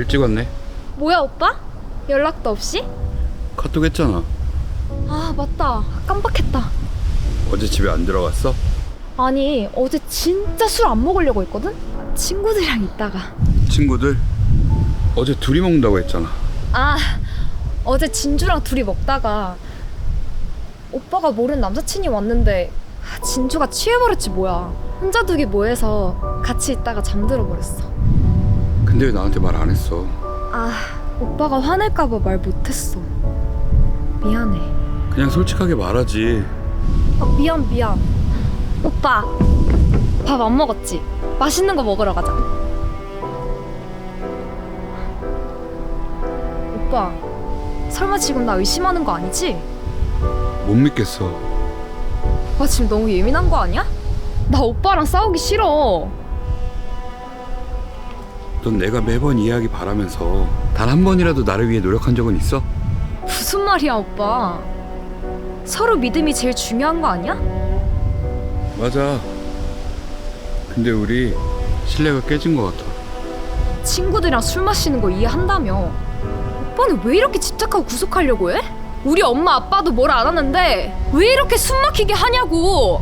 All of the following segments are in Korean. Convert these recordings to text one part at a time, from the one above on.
일찍 왔네. 뭐야 오빠? 연락도 없이? 카톡 했잖아. 아 맞다 깜빡했다 어제 집에 안 들어갔어? 아니 어제 진짜 술 안 먹으려고 했거든? 친구들이랑 있다가 친구들? 어제 둘이 먹는다고 했잖아. 아 어제 진주랑 둘이 먹다가 오빠가 모르는 남사친이 왔는데 아, 진주가 취해버렸지 뭐야 혼자 두기 뭐해서 같이 있다가 잠들어 버렸어 근데 왜 나한테 말 안 했어? 아 오빠가 화낼까봐 말 못했어 미안해 그냥 솔직하게 말하지. 아, 미안 미안 오빠 밥 안 먹었지? 맛있는 거 먹으러 가자 오빠 설마 지금 나 의심하는 거 아니지? 못 믿겠어. 오빠 지금 너무 예민한 거 아니야? 나 오빠랑 싸우기 싫어 넌 내가 매번 이해하기 바라면서 단 한 번이라도 나를 위해 노력한 적은 있어? 무슨 말이야 오빠 서로 믿음이 제일 중요한 거 아니야? 맞아. 근데 우리 신뢰가 깨진 것 같아. 친구들이랑 술 마시는 거 이해한다며 오빠는 왜 이렇게 집착하고 구속하려고 해? 우리 엄마 아빠도 뭘 안 하는데 왜 이렇게 숨 막히게 하냐고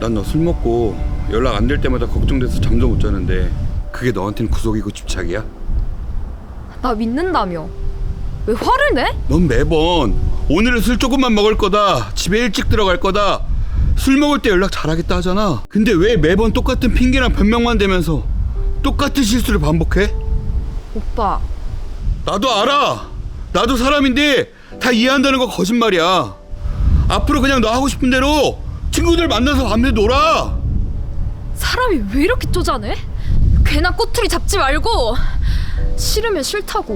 난 너 술 먹고 연락 안 될 때마다 걱정돼서 잠도 못 자는데 그게 너한테는 구속이고 집착이야? 나 믿는다며 왜 화를 내? 넌 매번 오늘은 술 조금만 먹을 거다 집에 일찍 들어갈 거다 술 먹을 때 연락 잘하겠다 하잖아 근데 왜 매번 똑같은 핑계랑 변명만 대면서 똑같은 실수를 반복해? 오빠 나도 알아 나도 사람인데 다 이해한다는 거 거짓말이야 앞으로 그냥 너 하고 싶은 대로 친구들 만나서 밤새 놀아 사람이 왜 이렇게 쪼잔해? 괜한 꼬투리 잡지 말고 싫으면 싫다고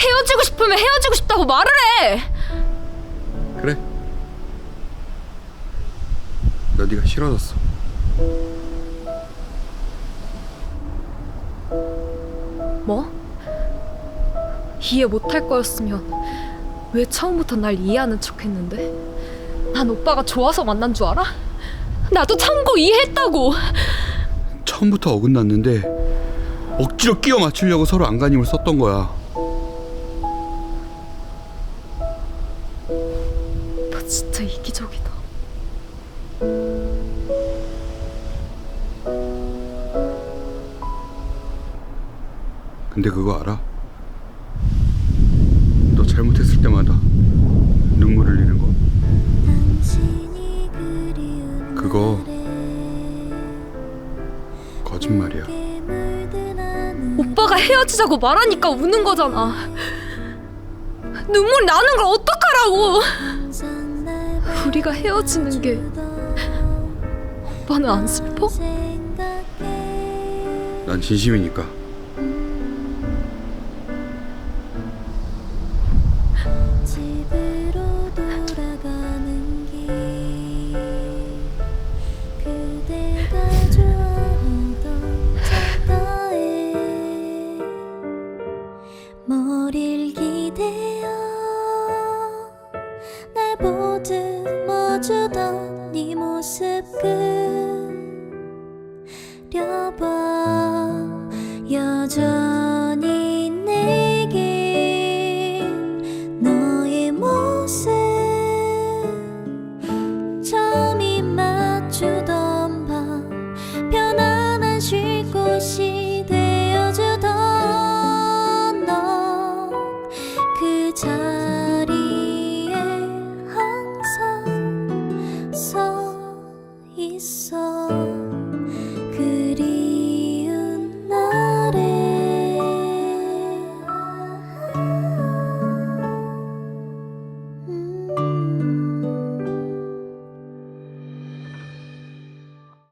헤어지고 싶으면 헤어지고 싶다고 말을 해 그래 나 네가 싫어졌어 뭐? 이해 못할 거였으면 왜 처음부터 날 이해하는 척 했는데? 난 오빠가 좋아서 만난 줄 알아? 나도 참고 이해했다고 처음부터 어긋났는데 억지로 끼워 맞추려고 서로 안간힘을 썼던 거야 오빠 진짜 이기적이다 근데 그거 알아? 너 잘못했을 때마다 눈물 흘리는 거? 그거 거짓말이야. 오빠가 헤어지자고 말하니까 우는 거잖아 눈물 나는 걸 어떡하라고 우리가 헤어지는 게 오빠는 안 슬퍼? 난 진심이니까. 기다려봐. 여전히 내겐 너의 모습 처음이 맞추던 밤 편안한 쉴 곳이 되어주던 넌그 자리에 항상 서 있어.